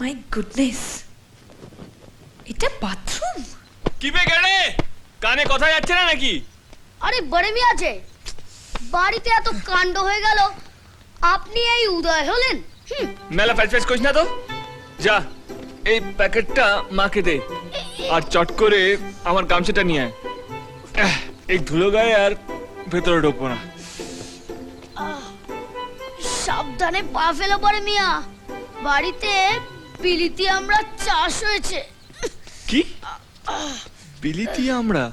My goodness এটা bathroom কি বে গেলে? কানে কথা যাচ্ছে না নাকি? আরে বড় মি আছে। বাড়িতে এত কাণ্ড হয়ে গেল। আপনি এই উদয় হলেন। হুম, মেলা ফ্যাচ ফ্যাচ করিস না তো। যা এই প্যাকেটটা মাকে দে। আর চট করে আমার গামছাটা নিয়ে আয়। আহ, এই ধুলো গায়ে আর ভেতরে ঢুকবো না। সাবধানে পা ফেলো পরে মিয়া বাড়িতে বিলিতি আমরা চাষ হয়েছে। কি? বিলিতি আমরা?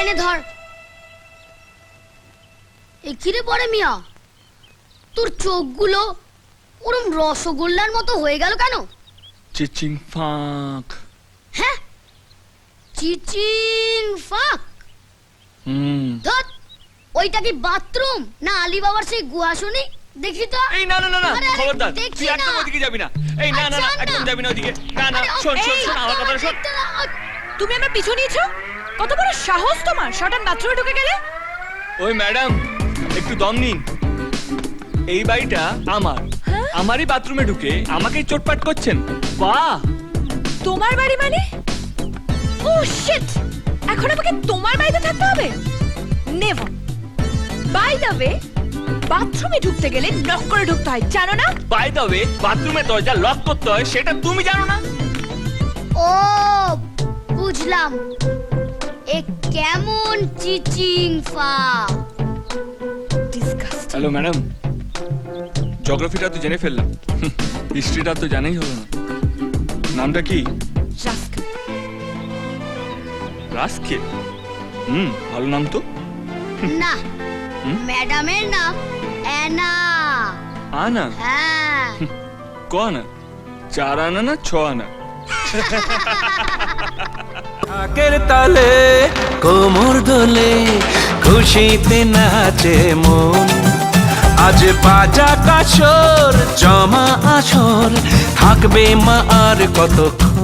এনে ধর। এ কিরে পরে মিয়া? তোর চোখগুলো ওরম রসগোল্লার মতো হয়ে গেল কেন? চিচিং ফাঁক। হ্যাঁ? চিচিং ফাক। হুম। ধত ওইটা কি বাথরুম না আলী বাবার সেই গুহা শুনি দেখি তো। এই না না না না খবরদার দেখছি তুই একদম ওদিকে যাবি না। এই না না না আচ্ছা, একদম যাবি না ওদিকে। না না শোন শোন শোন আমার কথা শোন। তুমি আমার পিছু নিয়েছো? কত বড় সাহস তোমার? শটান বাথরুমে ঢুকে গেলে? ওই ম্যাডাম একটু দম নিন। এই বাড়িটা আমার। হ্যাঁ? আমারই বাথরুমে ঢুকে আমাকেই চোটপাট করছেন। বাহ! তোমার বাড়ি মানে? ও শিট এখন আমাকে তোমার বাড়িতে থাকতে হবে? নেভার বাই দ্য ওয়ে বাথরুমে ঢুকতে গেলে লক করে ঢুকতে হয় জানো না? বাই দ্য ওয়ে বাথরুমের দরজা লক করতে হয় সেটা তুমি জানো না। ও বুঝলাম। এ কেমন চিচিং ফা ডিসকাস্টিং হ্যালো ম্যাডাম। জিওগ্রাফিটা তো জেনে ফেললাম। হিস্ট্রিটা তো জানাই হলো না। নামটা কি? রাসকে হুম ভালো নাম তো। না ম্যাডামের নাম অ্যানা। আনা? হ্যাঁ। ক আনা? চার আনা না ছ আনা? ঢাকের তালে, কোমর দোলে, খুশিতে নাচে মন। আজ বাজা কাছর জমা আসর থাকবে মা আর কতক্ষণ?